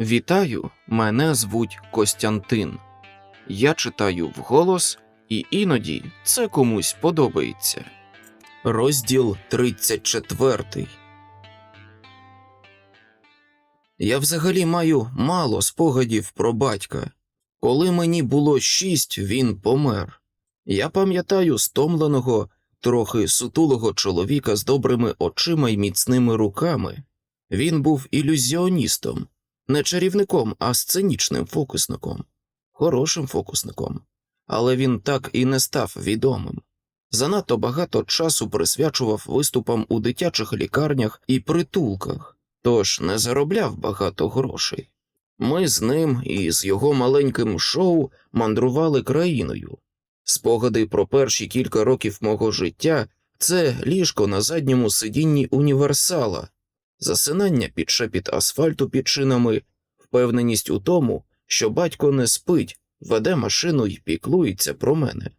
Вітаю, мене звуть Костянтин. Я читаю вголос, і іноді це комусь подобається. Розділ 34. Я взагалі маю мало спогадів про батька. Коли мені було шість, він помер. Я пам'ятаю стомленого, трохи сутулого чоловіка з добрими очима й міцними руками. Він був ілюзіоністом, не чарівником, а сценічним фокусником, хорошим фокусником. Але він так і не став відомим. Занадто багато часу присвячував виступам у дитячих лікарнях і притулках, тож не заробляв багато грошей. Ми з ним і з його маленьким шоу мандрували країною. Спогади про перші кілька років мого життя це ліжко на задньому сидінні універсала, засинання під шепіт асфальту під шинами, впевненість у тому, що батько не спить, веде машину і піклується про мене.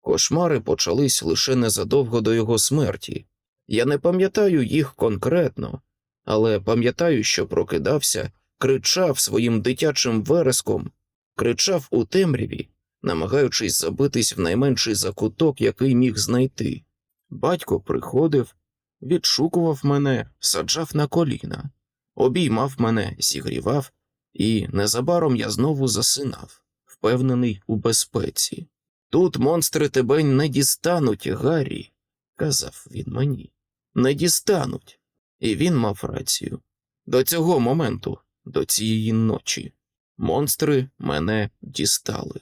Кошмари почались лише незадовго до його смерті. Я не пам'ятаю їх конкретно, але пам'ятаю, що прокидався, кричав своїм дитячим вереском, кричав у темряві, намагаючись забитись в найменший закуток, який міг знайти. Батько приходив, відшукував мене, саджав на коліна, обіймав мене, зігрівав, і незабаром я знову засинав, впевнений у безпеці. Тут монстри тебе не дістануть, Гаррі, казав він мені. Не дістануть. І він мав рацію. До цього моменту, до цієї ночі, монстри мене дістали.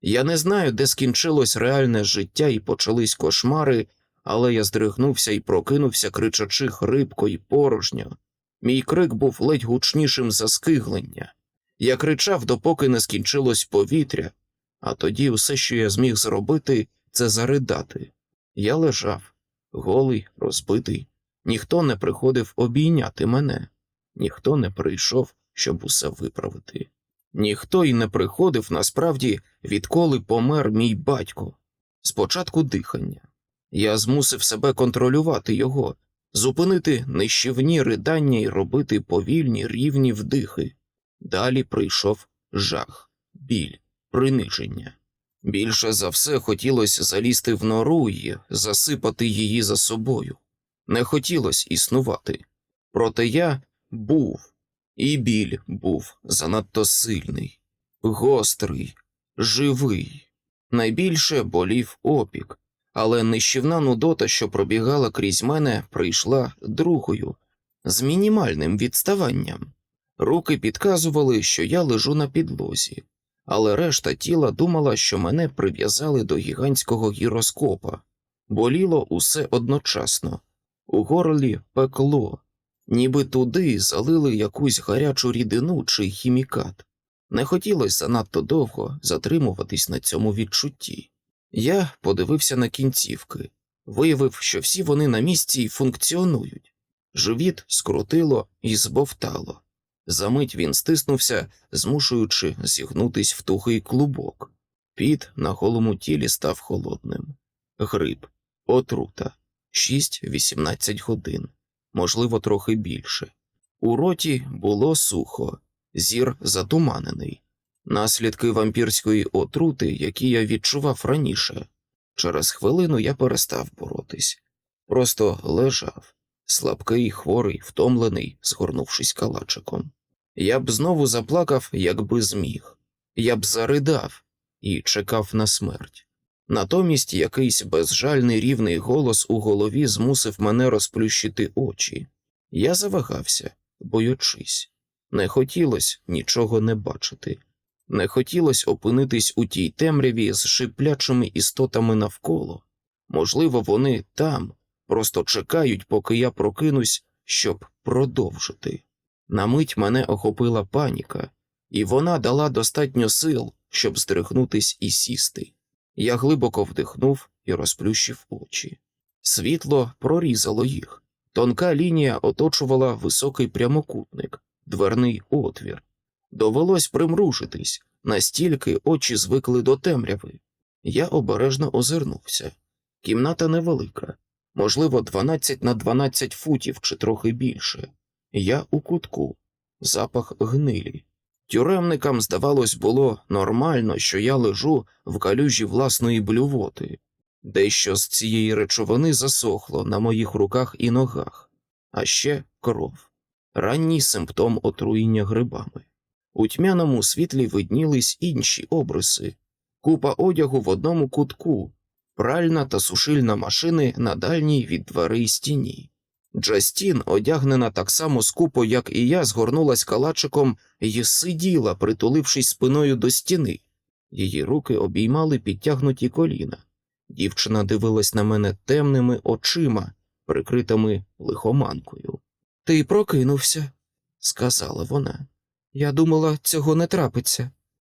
Я не знаю, де скінчилось реальне життя і почались кошмари, але я здригнувся і прокинувся, кричачи хрипко і порожньо. Мій крик був ледь гучнішим за скиглення. Я кричав, допоки не скінчилось повітря, а тоді все, що я зміг зробити, це заридати. Я лежав, голий, розбитий. Ніхто не приходив обійняти мене, ніхто не прийшов, щоб усе виправити. Ніхто й не приходив насправді, відколи помер мій батько. Спочатку дихання. Я змусив себе контролювати його, зупинити нищівні ридання і робити повільні рівні вдихи. Далі прийшов жах, біль, приниження. Більше за все хотілося залізти в нору і засипати її за собою. Не хотілося існувати. Проте я був, і біль був занадто сильний, гострий, живий. Найбільше болів опік, але нищівна нудота, що пробігала крізь мене, прийшла другою, з мінімальним відставанням. Руки підказували, що я лежу на підлозі, але решта тіла думала, що мене прив'язали до гігантського гіроскопа. Боліло усе одночасно, у горлі пекло, ніби туди залили якусь гарячу рідину чи хімікат. Не хотілося занадто довго затримуватись на цьому відчутті. Я подивився на кінцівки, виявив, що всі вони на місці й функціонують. Живіт скрутило і збовтало. Замить він стиснувся, змушуючи зігнутись в тухий клубок. Піт на голому тілі став холодним. Грип, отрута, 6-18 годин, можливо, трохи більше. У роті було сухо, зір затуманений, наслідки вампірської отрути, які я відчував раніше. Через хвилину я перестав боротись, просто лежав, слабкий, хворий, втомлений, згорнувшись калачиком. Я б знову заплакав, якби зміг, я б заридав і чекав на смерть. Натомість якийсь безжальний рівний голос у голові змусив мене розплющити очі. Я завагався, боючись. Не хотілося нічого не бачити, не хотілося опинитись у тій темряві з шиплячими істотами навколо. Можливо, вони там, просто чекають, поки я прокинусь, щоб продовжити. На мить мене охопила паніка, і вона дала достатньо сил, щоб здригнутись і сісти. Я глибоко вдихнув і розплющив очі. Світло прорізало їх. Тонка лінія оточувала високий прямокутник, дверний отвір. Довелось примружитись, настільки очі звикли до темряви. Я обережно озирнувся. Кімната невелика, можливо, 12 на 12 футів чи трохи більше. Я у кутку, запах гнилі, Тюремникам, здавалось, було нормально, що я лежу в калюжі власної блювоти. Дещо з цієї речовини засохло на моїх руках і ногах, а ще кров, ранній симптом отруєння грибами. У тьмяному світлі виднілись інші обриси, купа одягу в одному кутку, пральна та сушильна машини на дальній від дверей стіні. Джастін, одягнена так само скупо, як і я, згорнулась калачиком і сиділа, притулившись спиною до стіни. Її руки обіймали підтягнуті коліна. Дівчина дивилась на мене темними очима, прикритими лихоманкою. Ти прокинувся, сказала вона. Я думала, цього не трапиться.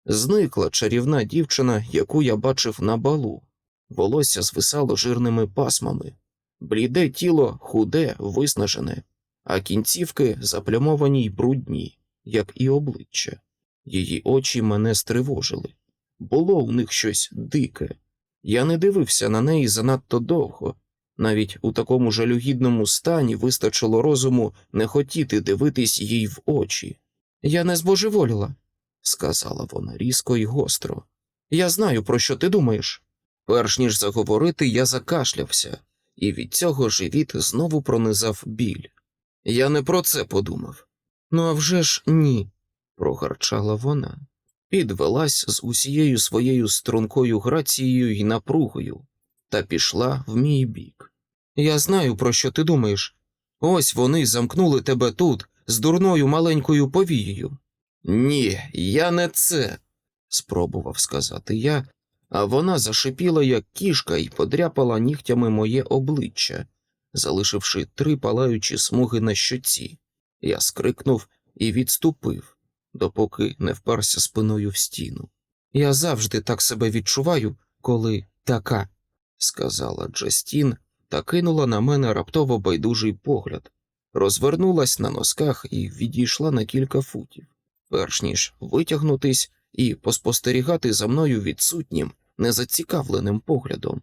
Зникла чарівна дівчина, яку я бачив на балу. Волосся звисало жирними пасмами, бліде тіло худе, виснажене, а кінцівки заплямовані й брудні, як і обличчя. Її очі мене стривожили. Було у них щось дике. Я не дивився на неї занадто довго. Навіть у такому жалюгідному стані вистачило розуму не хотіти дивитись їй в очі. Я не збожеволіла, сказала вона різко й гостро. Я знаю, про що ти думаєш. Перш ніж заговорити, я закашлявся, і від цього живіт знову пронизав біль. Я не про це подумав. Ну а вже ж ні, прогарчала вона. Підвелась з усією своєю стрункою грацією й напругою та пішла в мій бік. Я знаю, про що ти думаєш. Ось вони замкнули тебе тут, з дурною маленькою повією. Ні, я не це, спробував сказати я, а вона зашипіла, як кішка, і подряпала нігтями моє обличчя, залишивши три палаючі смуги на щоці. Я скрикнув і відступив, допоки не вперся спиною в стіну. Я завжди так себе відчуваю, коли така, сказала Джастін та кинула на мене раптово байдужий погляд, розвернулась на носках і відійшла на кілька футів, перш ніж витягнутись і поспостерігати за мною відсутнім, незацікавленим поглядом.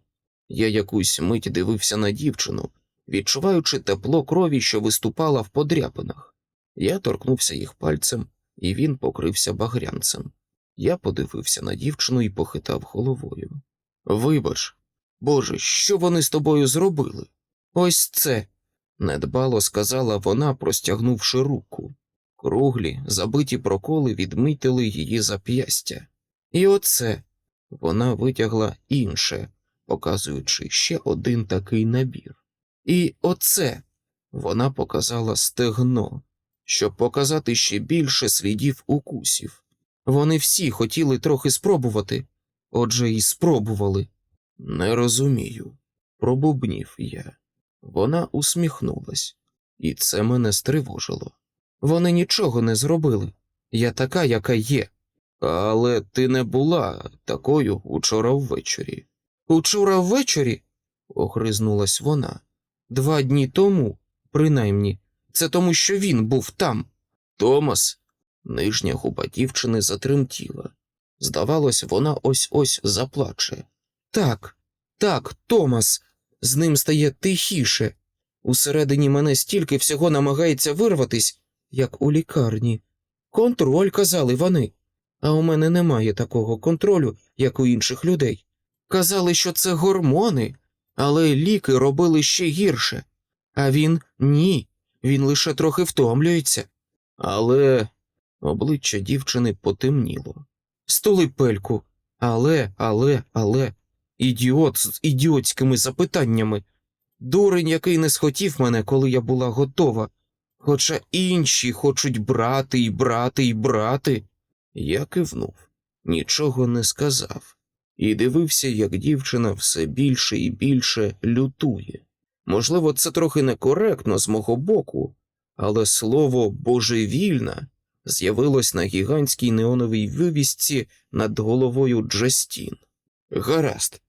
Я якусь мить дивився на дівчину, відчуваючи тепло крові, що виступала в подряпинах. Я торкнувся їх пальцем, і він покрився багрянцем. Я подивився на дівчину і похитав головою. Вибач, Боже, що вони з тобою зробили? Ось це, недбало сказала вона, простягнувши руку. Круглі, забиті проколи відмітили її зап'ястя. І оце вона витягла інше, показуючи ще один такий набір. І оце вона показала стегно, щоб показати ще більше слідів укусів. Вони всі хотіли трохи спробувати, отже, і спробували. Не розумію, пробубнів я. Вона усміхнулась, і це мене стривожило. Вони нічого не зробили. Я така, яка є. Але ти не була такою учора ввечері. Учора ввечері? огризнулась вона. Два дні тому, принаймні, це тому, що він був там. Томас, нижня губа дівчини затремтіла. Здавалось, вона ось ось заплаче. Так, так, Томас, з ним стає тихіше. Усередині мене стільки всього намагається вирватись, як у лікарні. Контроль, казали вони. А у мене немає такого контролю, як у інших людей. Казали, що це гормони, але ліки робили ще гірше. А він ні, він лише трохи втомлюється. Але обличчя дівчини потемніло. Стули пельку. Але, але, але, ідіот з ідіотськими запитаннями. Дурень, який не схотів мене, коли я була готова. Хоча інші хочуть брати і брати і брати. Я кивнув, нічого не сказав, і дивився, як дівчина все більше і більше лютує. Можливо, це трохи некоректно з мого боку, але слово божевільна з'явилось на гігантській неоновій вивісці над головою Джастін. Гаразд,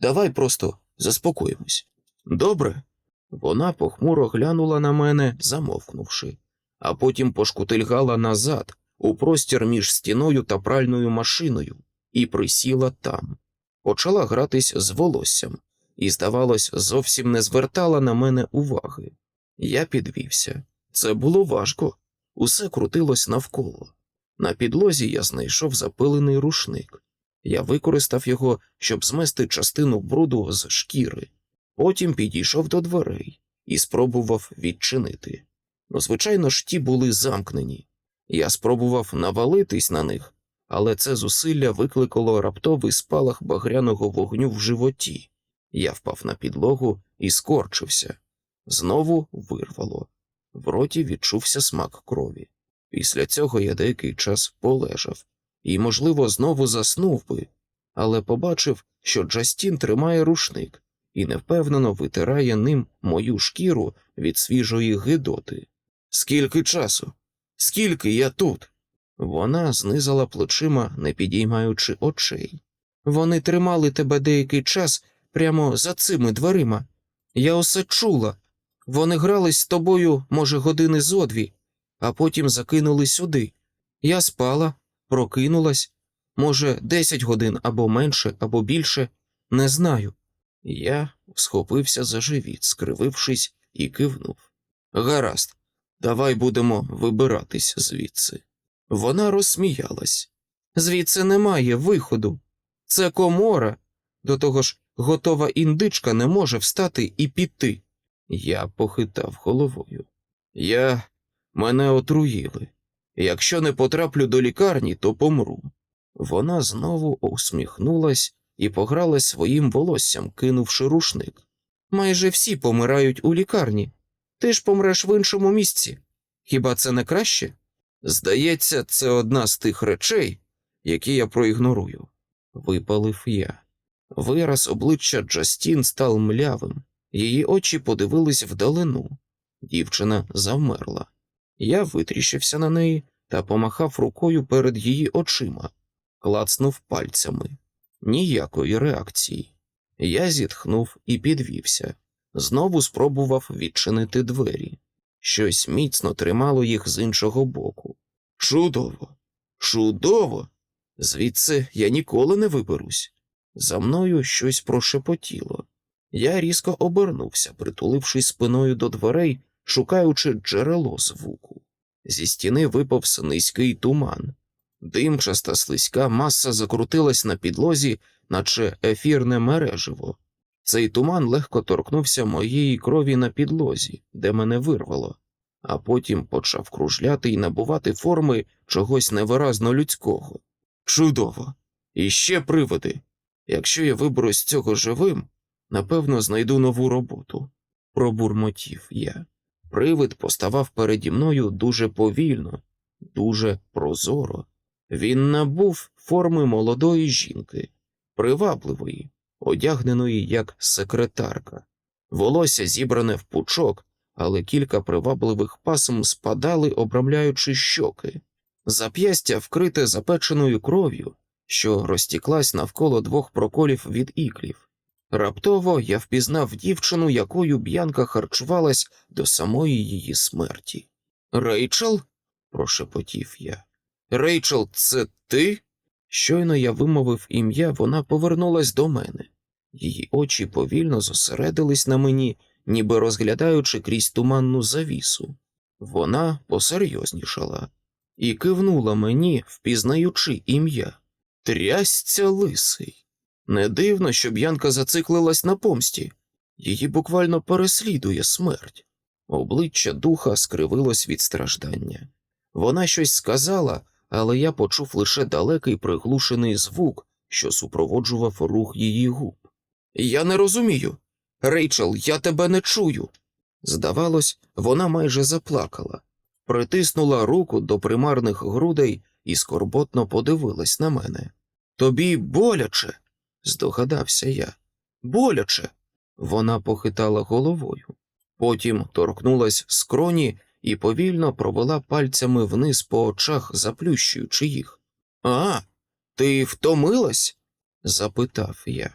давай просто заспокоїмось. Добре? Вона похмуро глянула на мене, замовкнувши, а потім пошкутильгала назад у простір між стіною та пральною машиною і присіла там. Почала гратись з волоссям і, здавалось, зовсім не звертала на мене уваги. Я підвівся. Це було важко, усе крутилось навколо. На підлозі я знайшов запилений рушник. Я використав його, щоб змести частину бруду з шкіри. Потім підійшов до дверей і спробував відчинити. Ну, звичайно ж, ті були замкнені. Я спробував навалитись на них, але це зусилля викликало раптовий спалах багряного вогню в животі. Я впав на підлогу і скорчився. Знову вирвало. В роті відчувся смак крові. Після цього я деякий час полежав і, можливо, знову заснув би, але побачив, що Джастін тримає рушник і невпевнено витирає ним мою шкіру від свіжої гидоти. Скільки часу? Скільки я тут? Вона знизала плечима, не підіймаючи очей. Вони тримали тебе деякий час прямо за цими дверима. Я усе чула. Вони грались з тобою, може, години зо дві, а потім закинули сюди. Я спала, прокинулась, може, десять годин або менше, або більше, не знаю. Я схопився за живіт, скривившись, і кивнув. Гаразд, давай будемо вибиратись звідси. Вона розсміялась. Звідси немає виходу. Це комора. До того ж, готова індичка не може встати і піти. Я похитав головою. Я мене отруїли. Якщо не потраплю до лікарні, то помру. Вона знову усміхнулась і погралась своїм волоссям, кинувши рушник. Майже всі помирають у лікарні. Ти ж помреш в іншому місці. Хіба це не краще? Здається, це одна з тих речей, які я проігнорую. Випалив я. Вираз обличчя Джастін став млявим, її очі подивились вдалину. Дівчина завмерла. Я витріщився на неї та помахав рукою перед її очима, клацнув пальцями. Ніякої реакції. Я зітхнув і підвівся. Знову спробував відчинити двері. Щось міцно тримало їх з іншого боку. Чудово, чудово! Звідси я ніколи не виберусь. За мною щось прошепотіло. Я різко обернувся, притулившись спиною до дверей, шукаючи джерело звуку. Зі стіни виповз низький туман. Димчаста слизька маса закрутилась на підлозі, наче ефірне мереживо. Цей туман легко торкнувся моєї крові на підлозі, де мене вирвало, а потім почав кружляти і набувати форми чогось невиразно людського. Чудово! І ще приводи. Якщо я виберусь цього живим, напевно, знайду нову роботу. Пробурмотів я. Привид поставав переді мною дуже повільно, дуже прозоро. Він набув форми молодої жінки, привабливої, одягненої як секретарка. Волосся зібране в пучок, але кілька привабливих пасм спадали, обрамляючи щоки. Зап'ястя вкрите запеченою кров'ю, що розтіклась навколо двох проколів від іклів. Раптово я впізнав дівчину, якою б'янка харчувалась до самої її смерті. Рейчел? прошепотів я. Рейчел, це ти? Щойно я вимовив ім'я, вона повернулась до мене. Її очі повільно зосередились на мені, ніби розглядаючи крізь туманну завісу. Вона посерйознішала і кивнула мені, впізнаючи ім'я. Трясця лисий. Не дивно, що б'янка зациклилась на помсті. Її буквально переслідує смерть. Обличчя духа скривилось від страждання. Вона щось сказала, але я почув лише далекий приглушений звук, що супроводжував рух її губ. Я не розумію. Рейчел, я тебе не чую. Здавалось, вона майже заплакала, притиснула руку до примарних грудей і скорботно подивилась на мене. Тобі боляче, здогадався я. Боляче. Вона похитала головою. Потім торкнулась скроні і повільно провела пальцями вниз по очах, заплющуючи їх. А, ти втомилась? запитав я.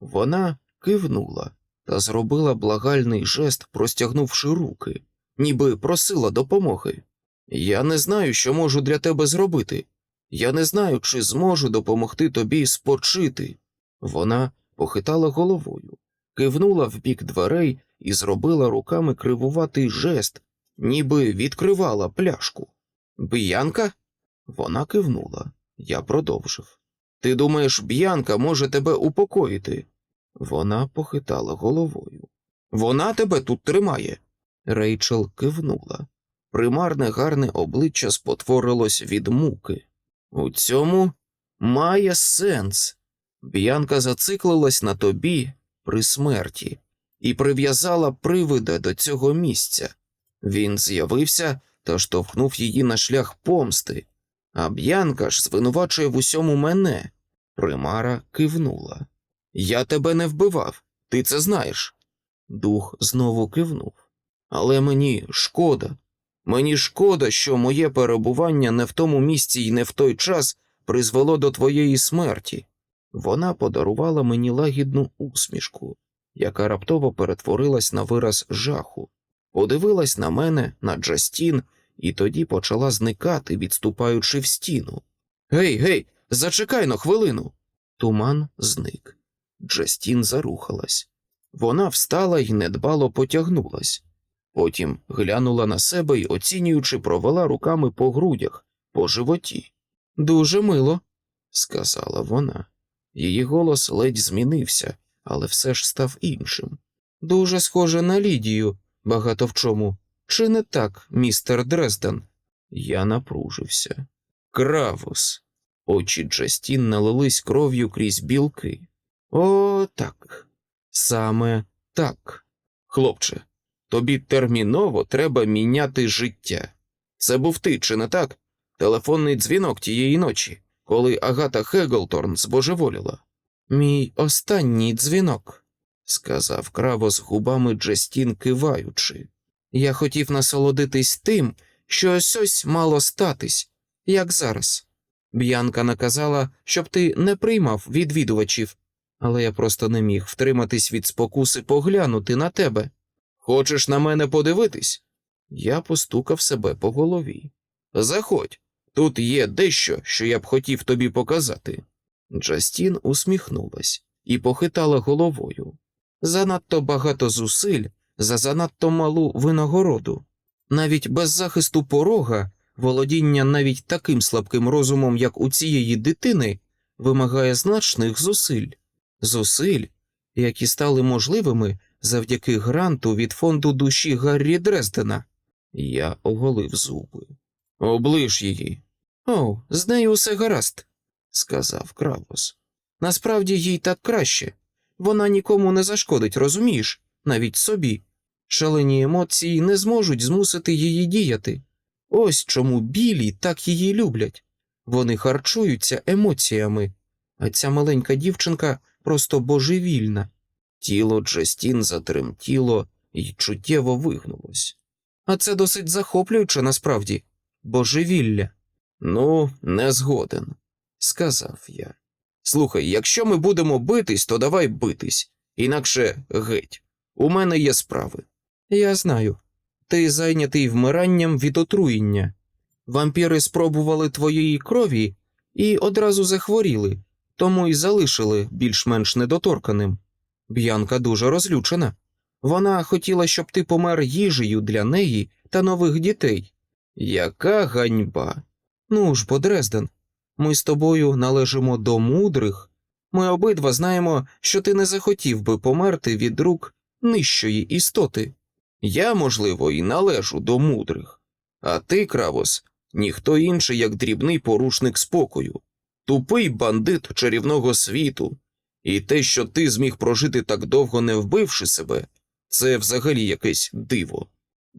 Вона кивнула та зробила благальний жест, простягнувши руки, ніби просила допомоги. Я не знаю, що можу для тебе зробити. Я не знаю, чи зможу допомогти тобі спочити. Вона похитала головою, кивнула в бік дверей і зробила руками кривуватий жест, ніби відкривала пляшку. Б'янка? Вона кивнула. Я продовжив. Ти думаєш, Б'янка може тебе упокоїти? Вона похитала головою. Вона тебе тут тримає. Рейчел кивнула. Примарне гарне обличчя спотворилось від муки. У цьому має сенс. Б'янка зациклилась на тобі при смерті і прив'язала привида до цього місця. Він з'явився та штовхнув її на шлях помсти, а Б'янка ж звинувачує в усьому мене. Примара кивнула. Я тебе не вбивав, ти це знаєш. Дух знову кивнув. Але мені шкода. Мені шкода, що моє перебування не в тому місці і не в той час призвело до твоєї смерті. Вона подарувала мені лагідну усмішку, яка раптово перетворилась на вираз жаху, подивилась на мене, на Джастін, і тоді почала зникати, відступаючи в стіну. Гей, гей, зачекай на хвилину. Туман зник. Джастін зарухалась. Вона встала і недбало потягнулась. Потім глянула на себе й, оцінюючи, провела руками по грудях, по животі. Дуже мило, сказала вона. Її голос ледь змінився, але все ж став іншим. Дуже схоже на Лідію, багато в чому. Чи не так, містер Дрезден? Я напружився. Кравус. Очі Джастін налились кров'ю крізь білки. О, так. Саме так. Хлопче, тобі терміново треба міняти життя. Це був ти, чи не так? Телефонний дзвінок тієї ночі, коли Агата Хеглторн збожеволіла. Мій останній дзвінок, сказав Кравос губами Джастін киваючи. Я хотів насолодитись тим, що ось ось мало статись, як зараз. Б'янка наказала, щоб ти не приймав відвідувачів, але я просто не міг втриматись від спокуси поглянути на тебе. Хочеш на мене подивитись? Я постукав себе по голові. Заходь, тут є дещо, що я б хотів тобі показати. Джастін усміхнулась і похитала головою. Занадто багато зусиль за занадто малу винагороду. Навіть без захисту порога володіння навіть таким слабким розумом, як у цієї дитини, вимагає значних зусиль, зусиль, які стали можливими завдяки гранту від фонду душі Гаррі Дрездена. Я оголив зуби. Оближ її. О, з нею усе гаразд, сказав Кравос. Насправді їй так краще. Вона нікому не зашкодить, розумієш, навіть собі. Шалені емоції не зможуть змусити її діяти. Ось чому білі так її люблять. Вони харчуються емоціями, а ця маленька дівчинка просто божевільна. Тіло Джастін затремтіло і чуттєво вигнулось. А це досить захоплююче насправді божевілля. Ну, не згоден, сказав я. Слухай, якщо ми будемо битись, то давай битись, інакше геть. У мене є справи. Я знаю. Ти зайнятий вмиранням від отруєння. Вампіри спробували твоєї крові і одразу захворіли, тому й залишили більш-менш недоторканим. Б'янка дуже розлючена. Вона хотіла, щоб ти помер їжею для неї та нових дітей. Яка ганьба. Ну ж бо, ми з тобою належимо до мудрих. Ми обидва знаємо, що ти не захотів би померти від рук нижчої істоти. Я, можливо, і належу до мудрих, а ти, Кравос, ніхто інший, як дрібний порушник спокою, тупий бандит чарівного світу, і те, що ти зміг прожити так довго, не вбивши себе, це взагалі якесь диво.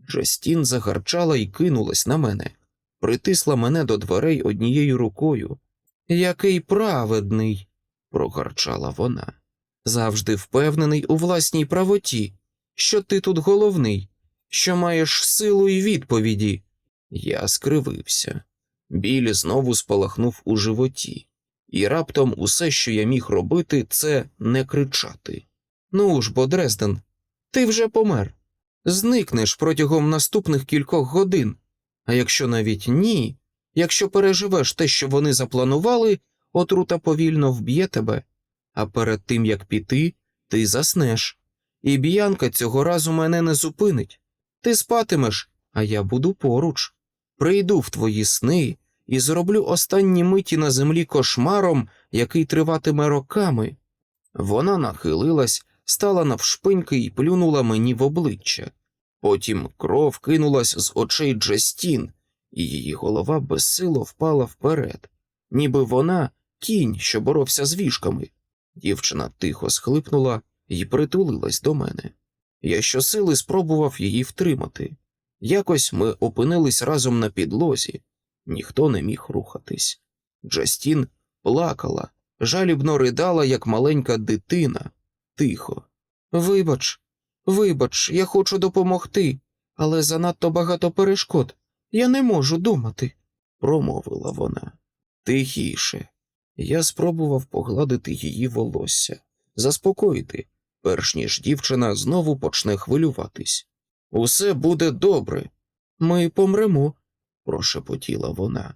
Джастін загарчала і кинулась на мене, притисла мене до дверей однією рукою. Який праведний, прогарчала вона, завжди впевнений у власній правоті, що ти тут головний, що маєш силу і відповіді. Я скривився. Біль знову спалахнув у животі, і раптом усе, що я міг робити, це не кричати. Ну ж бо, Дрезден, ти вже помер. Зникнеш протягом наступних кількох годин. А якщо навіть ні, якщо переживеш те, що вони запланували, отрута повільно вб'є тебе, а перед тим як піти, ти заснеш. І б'янка цього разу мене не зупинить. Ти спатимеш, а я буду поруч. Прийду в твої сни і зроблю останні миті на землі кошмаром, який триватиме роками. Вона нахилилась, стала навшпиньки і плюнула мені в обличчя. Потім кров кинулась з очей Джастін, і її голова безсило впала вперед, ніби вона кінь, що боровся з вішками. Дівчина тихо схлипнула і притулилась до мене. Я щосили спробував її втримати. Якось ми опинились разом на підлозі, ніхто не міг рухатись. Джастін плакала, жалібно ридала, як маленька дитина, тихо. Вибач, вибач, я хочу допомогти, але занадто багато перешкод. Я не можу думати, промовила вона. Тихіше. Я спробував погладити її волосся, заспокоїти, перш ніж дівчина знову почне хвилюватись. Усе буде добре. Ми помремо, прошепотіла вона.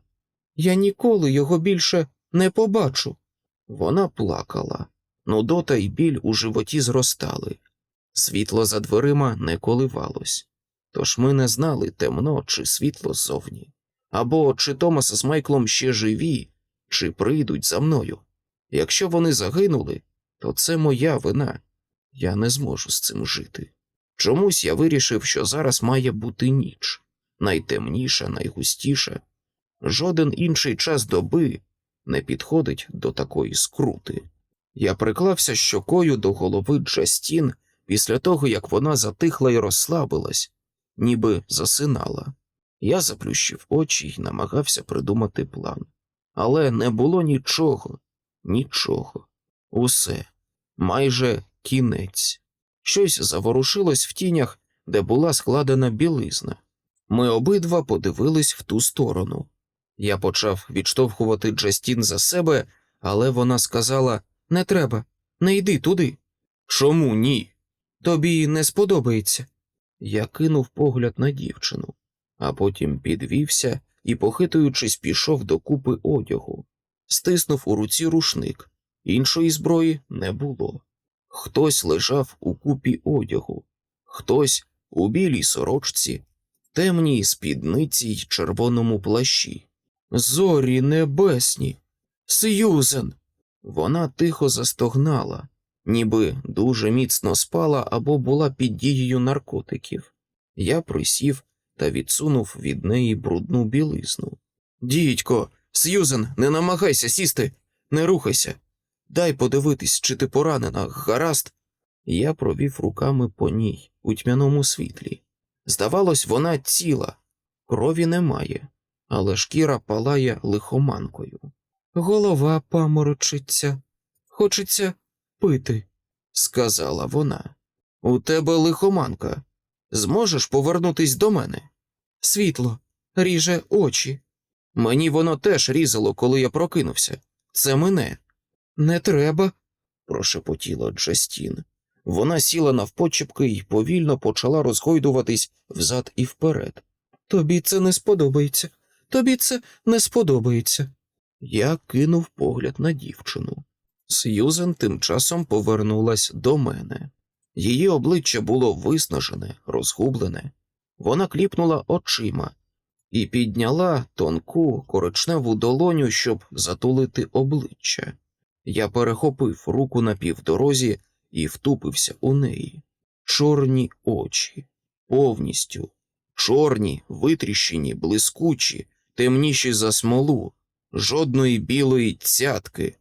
Я ніколи його більше не побачу. Вона плакала. Нудота й біль у животі зростали. Світло за дверима не коливалось, тож ми не знали темно чи світло ззовні. Або чи Томас з Майклом ще живі, чи прийдуть за мною. Якщо вони загинули, то це моя вина. Я не зможу з цим жити. Чомусь я вирішив, що зараз має бути ніч найтемніша, найгустіша. Жоден інший час доби не підходить до такої скрути. Я приклався щокою до голови Джастін після того, як вона затихла і розслабилась, ніби засинала. Я заплющив очі і намагався придумати план. Але не було нічого, нічого. Усе, майже кінець. Щось заворушилось в тінях, де була складена білизна. Ми обидва подивились в ту сторону. Я почав відштовхувати Джастін за себе, але вона сказала не треба, не йди туди. Чому ні? Тобі не сподобається. Я кинув погляд на дівчину, а потім підвівся і, похитуючись, пішов до купи одягу, стиснув у руці рушник, іншої зброї не було. Хтось лежав у купі одягу, хтось у білій сорочці, темній спідниці й червоному плащі. Зорі небесні. Сьюзен. Вона тихо застогнала, ніби дуже міцно спала або була під дією наркотиків. Я присів та відсунув від неї брудну білизну. Дідько, Сьюзен, не намагайся сісти, не рухайся. Дай подивитись, чи ти поранена, гаразд. Я провів руками по ній у тьмяному світлі. Здавалось, вона ціла, крові немає, але шкіра палає лихоманкою. Голова паморочиться, хочеться пити, сказала вона. У тебе лихоманка. Зможеш повернутись до мене? Світло ріже очі. Мені воно теж різало, коли я прокинувся. Це мене. Не треба, прошепотіла Джастін. Вона сіла навпочепки і повільно почала розгойдуватись взад і вперед. Тобі це не сподобається. Тобі це не сподобається. Я кинув погляд на дівчину. Сьюзен тим часом повернулась до мене. Її обличчя було виснажене, розгублене. Вона кліпнула очима і підняла тонку коричневу долоню, щоб затулити обличчя. Я перехопив руку на півдорозі і втупився у неї. Чорні очі, повністю, чорні, витріщені, блискучі, темніші за смолу, жодної білої цятки.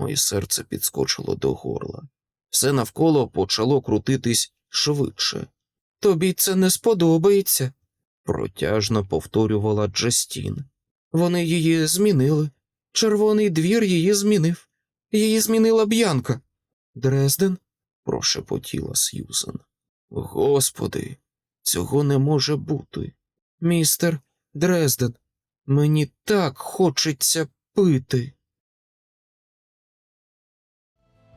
Моє серце підскочило до горла. Все навколо почало крутитись швидше. Тобі це не сподобається, протяжно повторювала Джастін. Вони її змінили. Червоний двір її змінив. Її змінила б'янка. Дрезден? прошепотіла Сьюзен. Господи, цього не може бути. Містер Дрезден, мені так хочеться пити.